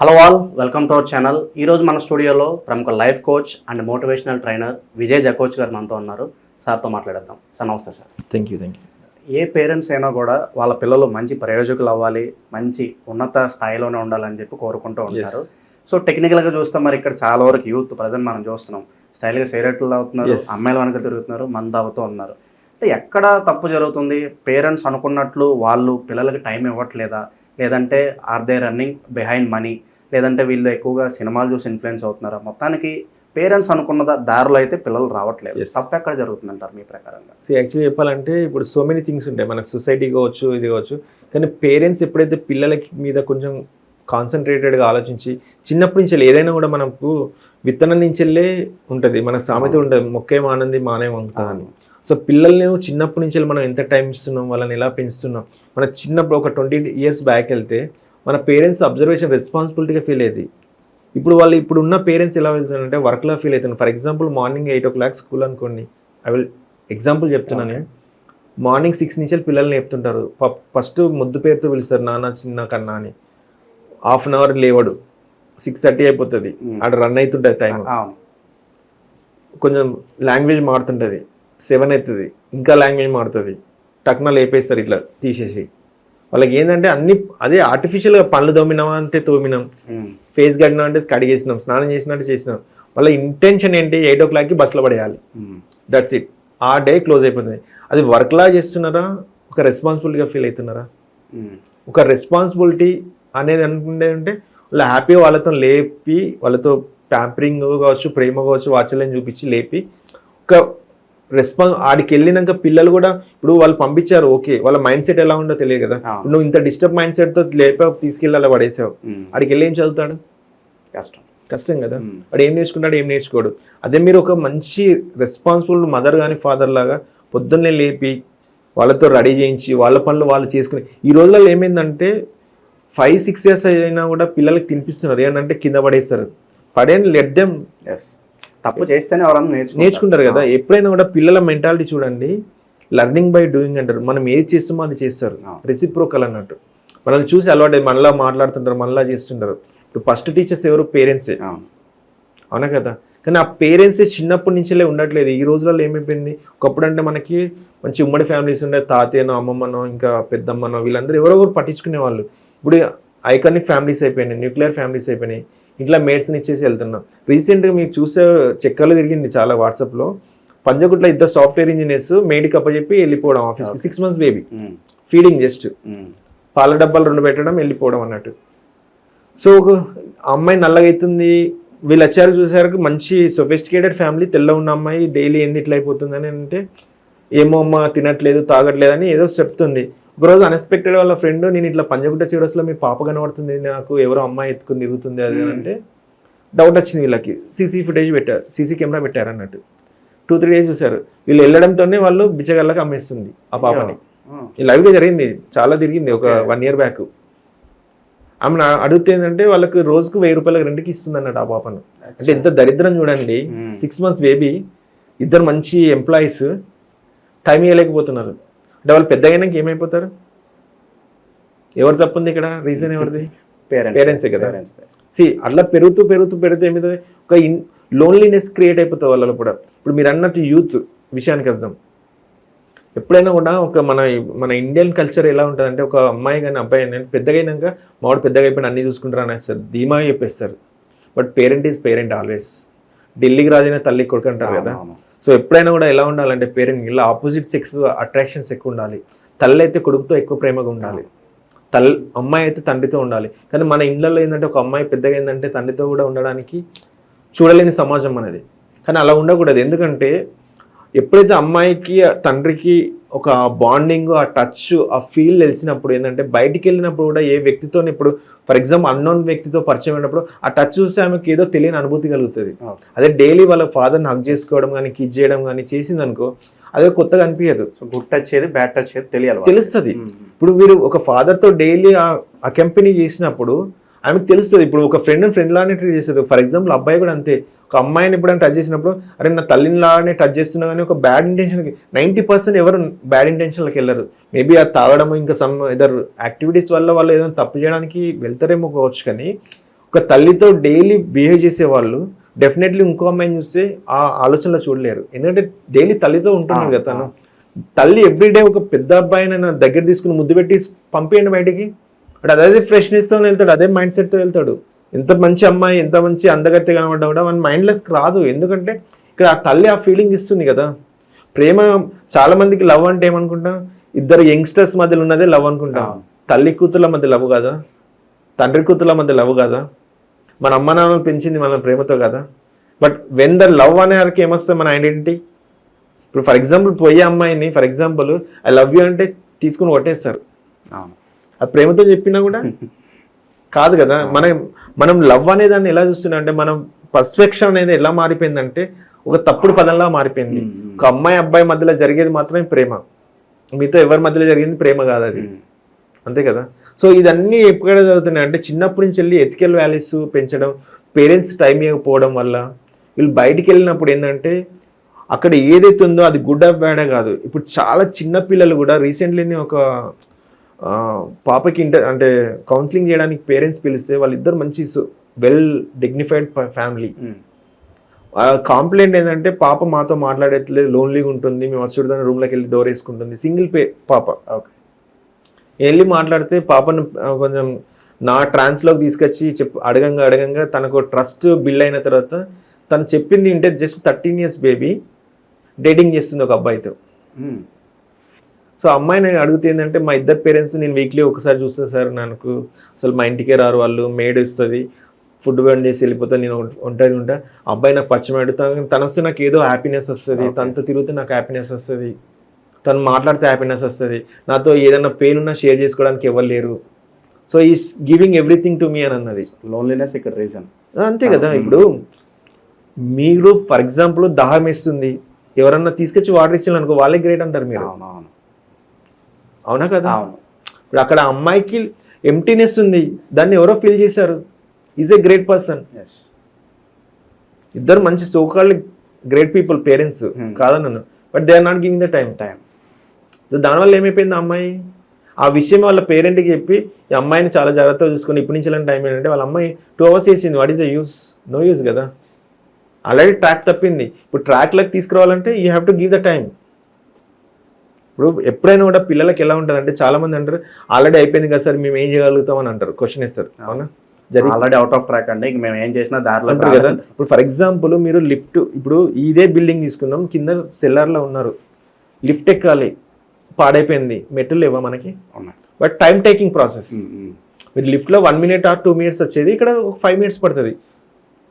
Hello all welcome to our channel ఈరోజు మన స్టూడియోలో ప్రముఖ life coach and motivational trainer Vijay జకోచ్ గారు మనతో ఉన్నారు. సార్తో మాట్లాడేద్దాం. సార్ నమస్తే sir. Thank you thank you A parents అయినా కూడా వాళ్ళ పిల్లలు మంచి ప్రయోజకులు అవ్వాలి మంచి ఉన్నత స్థాయిలోనే ఉండాలని చెప్పి కోరుకుంటూ ఉంటారు. సో టెక్నికల్గా చూస్తే మరి ఇక్కడ చాలా వరకు యూత్ ప్రజెంట్ మనం చూస్తున్నాం. స్టైల్గా సిగరెట్లు అవుతున్నారు Yes. అమ్మాయిల వెనక తిరుగుతున్నారు మంద అవుతూ ఉన్నారు. అంటే ఎక్కడ తప్పు జరుగుతుంది? పేరెంట్స్ అనుకున్నట్లు వాళ్ళు పిల్లలకి టైం ఇవ్వట్లేదా? లేదంటే are they running behind money లేదంటే వీళ్ళు ఎక్కువగా సినిమాలు చూసి ఇన్ఫ్లుయెన్స్ అవుతున్నారా? మొత్తానికి పేరెంట్స్ అనుకున్న దారిలో అయితే పిల్లలు రావట్లేదు. తప్పు ఎక్కడ జరుగుతుందంటారు మీ ప్రకారంగా? సో యాక్చువల్లీ చెప్పాలంటే ఇప్పుడు సో మెనీ థింగ్స్ ఉంటాయి. మనకు సొసైటీ కావచ్చు ఇది కావచ్చు. కానీ పేరెంట్స్ ఎప్పుడైతే పిల్లలకి మీద కొంచెం కాన్సన్ట్రేటెడ్గా ఆలోచించి చిన్నప్పటి నుంచి ఏదైనా కూడా మనకు విత్తనం నుంచి వెళ్ళే ఉంటుంది. మన సామెత ఉంటుంది మొక్కే ఆనంది మానే వంగుతుంది అని సో పిల్లల్ని చిన్నప్పటి నుంచి మనం ఎంత టైం ఇస్తున్నాం వాళ్ళని ఎలా పెంచుతున్నాం? మన చిన్నప్పుడు ఒక ట్వంటీ ఇయర్స్ బ్యాక్ వెళ్తే మన పేరెంట్స్ అబ్జర్వేషన్ రెస్పాన్సిబిలిటీగా ఫీల్ అయ్యేది. ఇప్పుడు వాళ్ళు ఇప్పుడు ఉన్న పేరెంట్స్ ఎలా వెళ్తున్నారంటే వర్క్లో ఫీల్ అవుతున్నారు. For example morning eight o'clock school అనుకోండి. ఐ విల్ ఎగ్జాంపుల్ చెప్తున్నాను. నేను మార్నింగ్ సిక్స్ నుంచి పిల్లల్ని చెప్తుంటారు ఫస్ట్ ముద్దు పేరుతో పిలుస్తారు నాన్న చిన్న కన్నా అని. హాఫ్ అన్ అవర్ లేవడు. సిక్స్ థర్టీ అయిపోతుంది. Hmm. అక్కడ రన్ అవుతుంటుంది టైం కొంచెం లాంగ్వేజ్ మారుతుంటుంది. సెవెన్ అవుతుంది. ఇంకా లాంగ్వేజ్ మారుతుంది. టక్న లేపేస్తారు ఇట్లా తీసేసి. వాళ్ళకి ఏంటంటే అన్ని అదే ఆర్టిఫిషియల్గా పళ్ళు తోమినామా అంటే తోమినాం. ఫేస్ కడిగినా అంటే కడిగేసినాం. స్నానం చేసినట్టు చేసినాం. వాళ్ళ ఇంటెన్షన్ ఏంటి? ఎయిట్ ఓ క్లాక్కి బస్సులో పడేయాలి. దట్స్ ఇట్ ఆ డే క్లోజ్ అయిపోతుంది. అది వర్క్లా చేస్తున్నారా? ఒక రెస్పాన్సిబిలిటీగా ఫీల్ అవుతున్నారా. ఒక రెస్పాన్సిబిలిటీ అనేది అనుకుంటే అంటే వాళ్ళు హ్యాపీగా వాళ్ళతో లేపి వాళ్ళతో ప్యాంపరింగ్ కావచ్చు ప్రేమ కావచ్చు వాత్సల్యం చూపించి లేపి ఒక రెస్పాన్స్ ఆడికి వెళ్ళినాక పిల్లలు కూడా ఇప్పుడు వాళ్ళు పంపించారు ఓకే వాళ్ళ మైండ్ సెట్ ఎలా ఉందో తెలియదు కదా. నువ్వు ఇంత డిస్టర్బ్ మైండ్ సెట్తో లేపా తీసుకెళ్ళి అలా పడేసావు. ఆడికి వెళ్ళి ఏం చదువుతాడు? కష్టం. కష్టం కదా. వాడు ఏం నేర్చుకుంటాడు ఏం నేర్చుకోడు. అదే మీరు ఒక మంచి రెస్పాన్సిబుల్ మదర్ కానీ ఫాదర్ లాగా పొద్దున్నే లేపి వాళ్ళతో రెడీ చేయించి వాళ్ళ పనులు వాళ్ళు చేసుకుని ఈ రోజులలో ఏమైందంటే ఫైవ్ సిక్స్ ఇయర్స్ అయినా కూడా పిల్లలకి తినిపిస్తున్నారు. ఏంటంటే కింద పడేస్తారు. పడేని లెట్ దెమ్ ఎస్ తప్పు చేస్తేనే ఎవరన్నా నేర్చుకుంటారు. నేర్చుకుంటారు కదా. ఎప్పుడైనా కూడా పిల్లల మెంటాలిటీ చూడండి లర్నింగ్ బై డూయింగ్ అంటారు. మనం ఏది చేస్తామో అది చేస్తారు. రెసిప్రోకల్ అన్నట్టు. మనల్ని చూసి అలవాటు మనలా మాట్లాడుతుంటారు మనలా చేస్తుంటారు. ఇప్పుడు ఫస్ట్ టీచర్స్ ఎవరు? పేరెంట్సే. అవును. అవునా కదా? కానీ ఆ పేరెంట్స్ చిన్నప్పటి నుంచిలే ఉండట్లేదు. ఈ రోజులలో ఏమైపోయింది? ఒకప్పుడు అంటే మనకి మంచి ఉమ్మడి ఫ్యామిలీస్ ఉండే తాతయ్యనో అమ్మమ్మనో ఇంకా పెద్దమ్మనో వీళ్ళందరూ ఎవరెవరు పట్టించుకునే వాళ్ళు ఇప్పుడు ఐకానిక్ ఫ్యామిలీస్ అయిపోయినాయి న్యూక్లియర్ ఫ్యామిలీస్ అయిపోయినాయి. ఇట్లా మేడ్స్ని ఇచ్చేసి వెళ్తున్నాం. రీసెంట్గా మీకు చూసే చెక్కలు తిరిగింది చాలా వాట్సాప్లో పంజగుట్ల ఇద్దరు సాఫ్ట్వేర్ ఇంజనీర్స్ మేడికి అప్పచెప్పి వెళ్ళిపోవడం ఆఫీస్కి six months baby. Feeding just. పాల డబ్బాలు రెండు పెట్టడం వెళ్ళిపోవడం అన్నట్టు. సో ఒక అమ్మాయి నల్లగా అవుతుంది. వీళ్ళు వచ్చారు చూసారు మంచి సొఫిస్టికేటెడ్ ఫ్యామిలీ తెల్ల ఉన్న అమ్మాయి డైలీ ఎన్ని ఇట్లా అయిపోతుందని అంటే ఏమో అమ్మ తినట్లేదు తాగట్లేదు అని ఏదో చెప్తుంది. ఒకరోజు అన్ఎక్స్పెక్టెడ్ వాళ్ళ ఫ్రెండ్ నేను ఇట్లా పంజగుట్ట చివరస్లో మీ పాప కనబడుతుంది నాకు ఎవరో అమ్మాయి ఎత్తుకుని తిరుగుతుంది అది అంటే డౌట్ వచ్చింది వీళ్ళకి. సీసీ ఫుటేజ్ పెట్టారు సీసీ కెమెరా పెట్టారు అన్నట్టు. టూ త్రీ డేస్ చూసారు వీళ్ళు వెళ్ళడంతోనే వాళ్ళు బిచ్చగళ్ళకి అమ్మేస్తుంది ఆ పాపని. లైవ్గా జరిగింది చాలా తిరిగింది ఒక. వన్ ఇయర్ బ్యాక్ ఆమె అడిగితే ఏంటంటే వాళ్ళకి రోజుకు వెయ్యి రూపాయలకు రెండుకి ఇస్తుంది అన్నట్టు ఆ పాపను. అంటే ఎంత దరిద్రం చూడండి. సిక్స్ మంత్స్ బేబీ ఇద్దరు మంచి ఎంప్లాయీస్ టైం ఇవ్వలేకపోతున్నారు అంటే వాళ్ళు పెద్దగైనాక ఏమైపోతారు? ఎవరు తప్పుంది ఇక్కడ? రీజన్ ఎవరిది. Parents. ఏ కదా. సి అట్లా పెరుగుతూ పెరుగుతూ పెరుగుతూ ఏమవుతుంది ఒక ఇన్ లోన్లీనెస్ క్రియేట్ అయిపోతుంది వాళ్ళలో కూడా. ఇప్పుడు మీరు అన్నట్టు యూత్ విషయానికి వద్దాం. ఎప్పుడైనా కూడా ఒక మన మన ఇండియన్ కల్చర్ ఎలా ఉంటుంది అంటే ఒక అమ్మాయి కానీ అబ్బాయి కానీ పెద్దగా అయినాక మావాడు పెద్దగా అయిపోయిన అన్ని చూసుకుంటారు అనేస్తారు. ధీమా చెప్పేస్తారు. But parent is parent always ఢిల్లీకి రాజైన తల్లి కొడుకు అంటారు కదా. సో ఎప్పుడైనా కూడా ఎలా ఉండాలంటే పేరెంట్ ఇలా ఆపోజిట్ సెక్స్ అట్రాక్షన్స్ ఎక్కువ ఉండాలి. తల్లి అయితే కొడుకుతో ఎక్కువ ప్రేమగా ఉండాలి. తల్ అమ్మాయి అయితే తండ్రితో ఉండాలి. కానీ మన ఇళ్ళల్లో ఏంటంటే ఒక అమ్మాయి పెద్దగా ఏంటంటే తండ్రితో కూడా ఉండడానికి చూడలేని సమాజం అనేది కానీ అలా ఉండకూడదు. ఎందుకంటే ఎప్పుడైతే అమ్మాయికి తండ్రికి ఒక బాండింగ్ ఆ టచ్ ఆ ఫీల్ తెలిసినప్పుడు ఏంటంటే బయటికి వెళ్ళినప్పుడు కూడా ఏ వ్యక్తితో ఇప్పుడు ఫర్ ఎగ్జాంపుల్ అన్నోన్ వ్యక్తితో పరిచయం అయినప్పుడు ఆ టచ్ చూస్తే ఆమెకి ఏదో తెలియని అనుభూతి కలుగుతుంది. అదే డైలీ వాళ్ళ ఫాదర్ని హక్ చేసుకోవడం కానీ కిజ్ చేయడం కానీ చేసింది అనుకో అదే కొత్తగా అనిపించదు సో గుడ్ టచ్ ఏది బ్యాడ్ టచ్ ఏది తెలియాలి. తెలుస్తుంది. ఇప్పుడు వీరు ఒక ఫాదర్తో డైలీ ఆ కంపెనీ చేసినప్పుడు ఆమెకు తెలుస్తుంది ఇప్పుడు ఒక ఫ్రెండ్ ఫ్రెండ్ లానే ట్రీట్ చేస్తుంది ఫర్ ఎగ్జాంపుల్ అబ్బాయి కూడా అంతే ఒక అమ్మాయిని ఎప్పుడైనా టచ్ చేసినప్పుడు అరే నా తల్లిని లాగానే టచ్ చేస్తున్నా కానీ ఒక బ్యాడ్ ఇంటెన్షన్కి నైంటీ పర్సెంట్ ఎవరు బ్యాడ్ ఇంటెన్షన్లకు వెళ్ళరు. మేబీ అది తాగడం ఇంకా సమ్ ఇదర్ యాక్టివిటీస్ వల్ల వాళ్ళు ఏదైనా తప్పు చేయడానికి వెళ్తారేమో కావచ్చు కానీ ఒక తల్లితో డైలీ బిహేవ్ చేసే వాళ్ళు డెఫినెట్లీ ఇంకో అమ్మాయిని చూస్తే ఆ ఆలోచనలో చూడలేరు. ఎందుకంటే డైలీ తల్లితో ఉంటున్నాడు కదా తను. తల్లి ఎవ్రీడే ఒక పెద్ద అబ్బాయిని నా దగ్గర తీసుకుని ముద్దు పెట్టి పంపేయండి బయటికి. అక్కడ అదే ఫ్రెష్నెస్తో వెళ్తాడు అదే మైండ్ సెట్తో వెళ్తాడు. ఎంత మంచి అమ్మాయి ఎంత మంచి అందగత్తి కనబడ్డా కూడా మన మైండ్లెస్ రాదు. ఎందుకంటే ఇక్కడ ఆ తల్లి ఆ ఫీలింగ్ ఇస్తుంది కదా. ప్రేమ చాలా మందికి లవ్ అంటే ఏమనుకుంటాం? ఇద్దరు యంగ్స్టర్స్ మధ్యలో ఉన్నదే లవ్ అనుకుంటాం. తల్లి కూతుర్ల మధ్య లవ్ కదా? తండ్రి కూతుర్ల మధ్య లవ్ కదా? మన అమ్మ నాన్నలు పెంచింది మన ప్రేమతో కదా? బట్ వెన్ ద లవ్ అనే వరకు ఏమొస్తుంది మన ఐడెంటిటీ ఇప్పుడు ఫర్ ఎగ్జాంపుల్ పోయే అమ్మాయిని for example I love you అంటే తీసుకుని కొట్టేస్తారు. ఆ ప్రేమతో చెప్పినా కూడా కాదు కదా మనం మనం లవ్ అనే దాన్ని ఎలా చూస్తున్నాం అంటే మనం పర్స్పెక్షన్ అనేది ఎలా మారిపోయిందంటే ఒక తప్పుడు పదంలా మారిపోయింది. ఒక అమ్మాయి అబ్బాయి మధ్యలో జరిగేది మాత్రమే ప్రేమ. మీతో ఎవరి మధ్యలో జరిగింది ప్రేమ కాదు అది. అంతే కదా? సో ఇదన్నీ ఎక్కడ జరుగుతున్నాయి అంటే చిన్నప్పటి నుంచి వెళ్ళి ఎథికల్ వాల్యూస్ పెంచడం పేరెంట్స్ టైం ఇవ్వకపోవడం వల్ల వీళ్ళు బయటికి వెళ్ళినప్పుడు ఏంటంటే అక్కడ ఏదైతే ఉందో అది గుడ్ ఆఫ్ బ్యాడే కాదు. ఇప్పుడు చాలా చిన్న పిల్లలు కూడా రీసెంట్లీని ఒక పాపకి ఇంటర్ అంటే కౌన్సిలింగ్ చేయడానికి పేరెంట్స్ పిలిస్తే వాళ్ళిద్దరు మంచి వెల్ డిగ్నిఫైడ్ ఫ్యామిలీ. కాంప్లైంట్ ఏంటంటే పాప మాతో మాట్లాడట్లేదు లోన్లీగా ఉంటుంది మేము వచ్చి చూడదాని రూమ్లోకి వెళ్ళి డోర్ వేసుకుంటుంది సింగిల్ పే పాప ఓకే వెళ్ళి మాట్లాడితే పాపను కొంచెం నా ట్రాన్స్లోకి తీసుకొచ్చి చెప్పు అడగంగా అడగంగా తనకు ట్రస్ట్ బిల్డ్ అయిన తర్వాత తను చెప్పింది అంటే just thirteen years baby dating చేస్తుంది ఒక అబ్బాయితో. సో అమ్మాయిని అడిగితే ఏంటంటే మా ఇద్దరు పేరెంట్స్ నేను వీక్లీ ఒకసారి చూస్తాను సార్ నాకు అసలు మా ఇంటికే రారు వాళ్ళు మేడ్ ఇస్తుంది ఫుడ్ బండ్ చేసి వెళ్ళిపోతా నేను ఒంటరి ఉంటా. అబ్బాయి నాకు పరిచయం అడుగుతాను తను వస్తే నాకు ఏదో హ్యాపీనెస్ వస్తుంది. తనతో తిరిగితే నాకు హ్యాపీనెస్ వస్తుంది తను మాట్లాడితే హ్యాపీనెస్ వస్తుంది నాతో ఏదైనా పెయిన్ ఉన్నా షేర్ చేసుకోవడానికి ఎవరు లేరు. So is giving everything to me అని అన్నది. లోన్లీనెస్ ఇక్కడ రీజన్ అంతే కదా. ఇప్పుడు మీరు ఫర్ ఎగ్జాంపుల్ దాహం వేస్తుంది ఎవరన్నా తీసుకొచ్చి వాటర్ ఇచ్చిన అనుకో వాళ్ళే గ్రేట్ అంటారు మీరు. అవును అవును కదా? అవును. ఇప్పుడు అక్కడ అమ్మాయికి ఎంటీనెస్ ఉంది. దాన్ని ఎవరో ఫీల్ చేశారు. ఈజ్ ఏ గ్రేట్ పర్సన్ ఇద్దరు మంచి so called great people parents. కాదన్నాను but they are not giving the time time దానివల్ల ఏమైపోయింది అమ్మాయి? ఆ విషయం వాళ్ళ పేరెంట్కి చెప్పి ఈ అమ్మాయిని చాలా జాగ్రత్తగా చూసుకొని ఇప్పటి నుంచి టైం ఏంటంటే వాళ్ళ అమ్మాయి టూ అవర్స్ చేసింది. What is the use no use కదా. ఆల్రెడీ ట్రాక్ తప్పింది. ఇప్పుడు ట్రాక్లోకి తీసుకురావాలంటే you have to give the time ఇప్పుడు ఎప్పుడైనా కూడా పిల్లలకి ఎలా ఉంటుంది అంటే చాలా మంది అంటారు ఆల్రెడీ అయిపోయింది కదా సార్ మేము ఏం చేయగలుగుతాం అని అంటారు. క్వశ్చన్ ఇస్తారు అవునా. జరిగి ఆల్రెడీ అవుట్ ఆఫ్ ట్రాక్ అండి. ఇంక మేము ఏం చేసినా దారిలో కదా. ఇప్పుడు ఫర్ ఎగ్జాంపుల్ మీరు లిఫ్ట్ ఇప్పుడు ఇదే బిల్డింగ్ తీసుకుందాం కింద సెల్లార్లో ఉన్నారు. లిఫ్ట్ ఎక్కాలి. పాడైపోయింది. మెట్లు లేవా మనకి? But time taking process. మీరు లిఫ్ట్లో one minute or two minutes వచ్చేది ఇక్కడ ఒక ఫైవ్ మినిట్స్ పడుతుంది.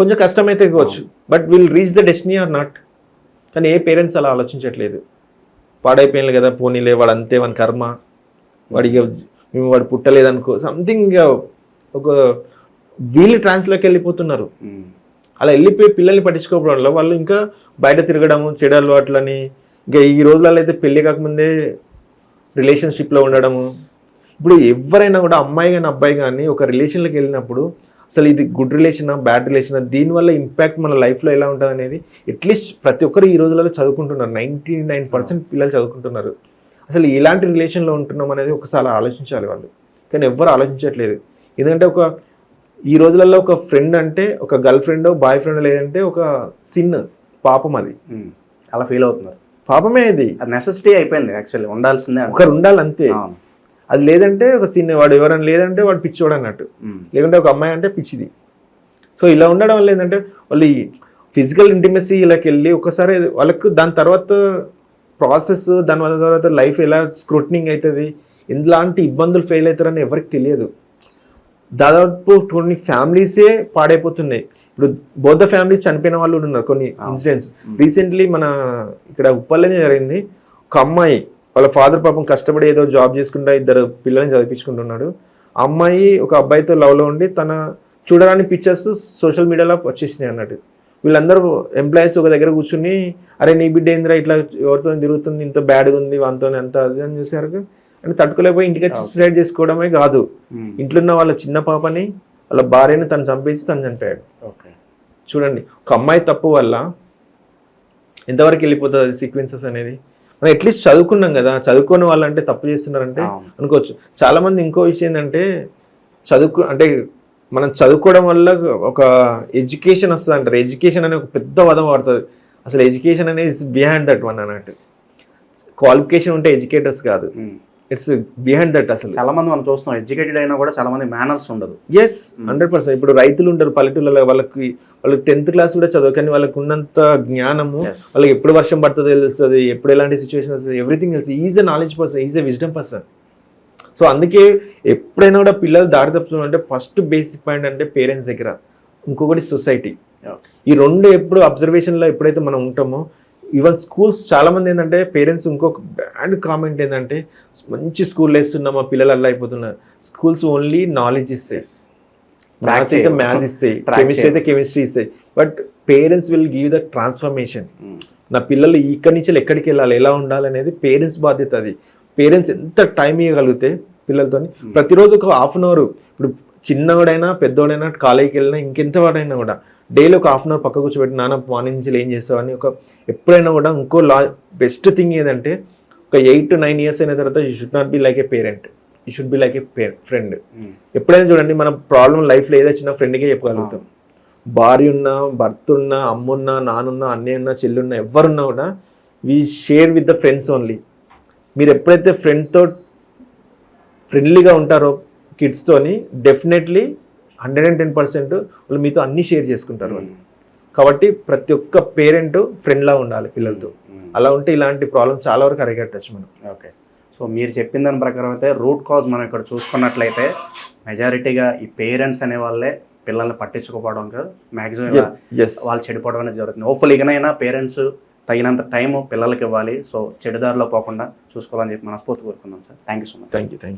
కొంచెం కష్టమైతే కావచ్చు but will reach the destiny or not కానీ ఏ పేరెంట్స్ అలా ఆలోచించట్లేదు. పాడైపోయింది కదా పోనీలే వాడు అంతే వాడి కర్మ. వాడికి మేము వాడు పుట్టలేదనుకో సంథింగ్ ఒక వీల్ ట్రాన్స్లోకి వెళ్ళిపోతున్నారు. అలా వెళ్ళిపోయి పిల్లల్ని పట్టించుకోవడం వల్ల వాళ్ళు ఇంకా బయట తిరగడము చెడు అలవాట్లని ఇంకా ఈ రోజులలో అయితే పెళ్ళి కాకముందే రిలేషన్షిప్లో ఉండడము. ఇప్పుడు ఎవరైనా కూడా అమ్మాయి కానీ అబ్బాయి కానీ ఒక రిలేషన్లోకి వెళ్ళినప్పుడు అసలు ఇది గుడ్ రిలేషనా బ్యాడ్ రిలేషనా? దీనివల్ల ఇంపాక్ట్ మన లైఫ్లో ఎలా ఉంటుంది అనేది అట్లీస్ట్ ప్రతి ఒక్కరు ఈ రోజులలో చదువుకుంటున్నారు. నైంటీ నైన్ పర్సెంట్ పిల్లలు చదువుకుంటున్నారు. అసలు ఎలాంటి రిలేషన్లో ఉంటున్నాం అనేది ఒకసారి ఆలోచించాలి వాళ్ళు. కానీ ఎవ్వరు ఆలోచించట్లేదు. ఎందుకంటే ఒక ఈ రోజులలో ఒక ఫ్రెండ్ అంటే ఒక గర్ల్ ఫ్రెండ్ బాయ్ ఫ్రెండ్ లేదంటే ఒక సిన్ పాపం అది. అలా ఫీల్ అవుతున్నారు. పాపమే అది నెసెసిటీ అయిపోయింది యాక్చువల్లీ ఉండాల్సిందే. ఒకరు ఉండాలి అంతే అవును. అది లేదంటే ఒక సిన్ వాడు ఎవరైనా లేదంటే వాడు పిచ్చోడు అన్నట్టు. లేకుంటే ఒక అమ్మాయి అంటే పిచ్చిది. సో ఇలా ఉండడం వల్ల ఏంటంటే వాళ్ళు ఫిజికల్ ఇంటిమసీ ఇలాకి వెళ్ళి ఒకసారి వాళ్ళకు దాని తర్వాత ప్రాసెస్ దాని వల్ల తర్వాత లైఫ్ ఎలా స్క్రూటనింగ్ అవుతుంది ఎలాంటి ఇబ్బందులు ఫెయిల్ అవుతారని ఎవరికి తెలియదు. దాదాపు కొన్ని ఫ్యామిలీసే పాడైపోతున్నాయి. ఇప్పుడు బౌద్ధ ఫ్యామిలీ చనిపోయిన వాళ్ళు కూడా ఉన్నారు కొన్ని. ఇన్సిడెంట్స్ రీసెంట్లీ మన ఇక్కడ ఉప్పల్లోనే జరిగింది. ఒక అమ్మాయి వాళ్ళ ఫాదర్ పాపం కష్టపడి ఏదో జాబ్ చేసుకుంటా ఇద్దరు పిల్లల్ని చదివించుకుంటున్నాడు. అమ్మాయి ఒక అబ్బాయితో లవ్లో ఉండి తన చూడడానికి పిక్చర్స్ సోషల్ మీడియాలో వచ్చేసినాయి అన్నట్టు. వీళ్ళందరూ ఎంప్లాయీస్ ఒక దగ్గర కూర్చుని అరే నీ బిడ్డ ఏందిరా ఇట్లా ఎవరితో తిరుగుతుంది? ఇంత బ్యాడ్గా ఉంది వాళ్ళతో అంత అది అని చూసారు అంటే తట్టుకోలేకపోయి ఇంటికి సూసైడ్ చేసుకోవడమే కాదు. ఇంట్లో ఉన్న వాళ్ళ చిన్న పాపని వాళ్ళ భార్యని తను చంపేసి తను చనిపోయాడు. ఓకే. చూడండి ఒక అమ్మాయి తప్పు వల్ల ఎంతవరకు వెళ్ళిపోతుంది సీక్వెన్సెస్ అనేది? మనం అట్లీస్ట్ చదువుకున్నాం కదా. చదువుకోని వాళ్ళంటే తప్పు చేస్తున్నారంటే. అనుకోవచ్చు. చాలా మంది ఇంకో విషయం ఏంటంటే చదువుకు అంటే మనం చదువుకోవడం వల్ల ఒక ఎడ్యుకేషన్ వస్తుంది అంటారు. ఎడ్యుకేషన్ అనే ఒక పెద్ద పదం పడుతుంది అసలు ఎడ్యుకేషన్ అనేది బిహైండ్ దట్ వన్ అన్నట్టు. క్వాలిఫికేషన్ ఉంటే ఎడ్యుకేటర్స్ కాదు. ఉమ్. ఇట్స్ బిహైండ్ దట్ అసలు. చాలా మంది మనం చూస్తాం ఎడ్యుకేటెడ్ అయినా కూడా చాలా మంది మేనర్స్ ఉండదు. ఎస్ హండ్రెడ్ పర్సెంట్ ఇప్పుడు రైతులు ఉంటారు పల్లెటూళ్ళలో వాళ్ళకి వాళ్ళకి టెన్త్ క్లాస్ కూడా చదువు కానీ వాళ్ళకి ఉన్నంత జ్ఞానము. వాళ్ళకి ఎప్పుడు వర్షం పడుతుందో తెలుస్తుంది ఎప్పుడు ఎలాంటి సిచ్యువేషన్ వస్తుంది ఎవ్రీథింగ్ తెలుసు is a knowledge person is a wisdom person so అందుకే ఎప్పుడైనా కూడా పిల్లలు దారి తప్పుతున్నారు అంటే ఫస్ట్ బేసిక్ పాయింట్ అంటే పేరెంట్స్ దగ్గర ఇంకొకటి సొసైటీ ఈ రెండు ఎప్పుడు అబ్జర్వేషన్లో ఎప్పుడైతే మనం ఉంటామో ఈవెన్ స్కూల్స్ చాలా మంది ఏంటంటే పేరెంట్స్ ఇంకొక బ్యాడ్ కామెంట్ ఏంటంటే మంచి స్కూల్ వేస్తున్నాం మా పిల్లలు అలా అయిపోతున్నారు. స్కూల్స్ ఓన్లీ నాలెడ్జ్ ఇస్తాయి. మ్యాథ్స్ అయితే మ్యాథ్స్ ఇస్తాయి. కెమిస్ట్రీ అయితే కెమిస్ట్రీ ఇస్తాయి. But parents will give the transformation నా పిల్లలు ఇక్కడి నుంచి ఎక్కడికి వెళ్ళాలి ఎలా ఉండాలి అనేది పేరెంట్స్ బాధ్యత అది. పేరెంట్స్ ఎంత టైం ఇవ్వగలిగితే పిల్లలతో ప్రతిరోజు ఒక హాఫ్ అన్ అవర్ ఇప్పుడు చిన్నవాడైనా పెద్దోడైనా కాలేజీకి వెళ్ళినా ఇంకెంత వాడైనా కూడా డైలీ ఒక హాఫ్ అన్ అవర్ పక్క కూర్చోబెట్టి నాన్న మార్నింగ్ నుంచి ఏం చేస్తావు? అని ఒక ఎప్పుడైనా కూడా ఇంకో లా బెస్ట్ థింగ్ ఏదంటే ఒక ఎయిట్ టు నైన్ ఇయర్స్ అయిన తర్వాత you should not be like a parent you should be like a friend ఎప్పుడైనా చూడండి మన ప్రాబ్లం లైఫ్లో ఏదో వచ్చినా ఫ్రెండ్కే చెప్పగలుగుతాం. భార్య ఉన్నా భర్త ఉన్నా అమ్మున్నా నానున్నా అన్నయ్య ఉన్నా చెల్లున్నా ఎవరున్నా కూడా we share with the friends only మీరు ఎప్పుడైతే ఫ్రెండ్తో ఫ్రెండ్లీగా ఉంటారో కిడ్స్తోని definitely hundred and ten percent వాళ్ళు మీతో అన్ని షేర్ చేసుకుంటారు వాళ్ళు. కాబట్టి ప్రతి ఒక్క పేరెంట్ ఫ్రెండ్లా ఉండాలి పిల్లలతో. అలా ఉంటే ఇలాంటి ప్రాబ్లమ్ చాలా వరకు అరిగట్టచ్చు మనం. ఓకే. సో మీరు చెప్పిన దాని ప్రకారం అయితే రూట్ కాజ్ మనం ఇక్కడ చూసుకున్నట్లయితే మెజారిటీగా ఈ పేరెంట్స్ అనే వాళ్ళే పిల్లల్ని పట్టించుకోవడం మ్యాక్సిమం ఇలా ఎస్ వాళ్ళు చెడిపోవడం అనేది జరుగుతుంది. హోప్ఫుల్ ఇకనైనా పేరెంట్స్ తగినంత టైం పిల్లలకి ఇవ్వాలి. సో చెడుదారిలో పోకుండా చూసుకోవాలని చెప్పి మనస్ఫూర్తి కోరుకుందాం sir. Thank you so much thank you thank you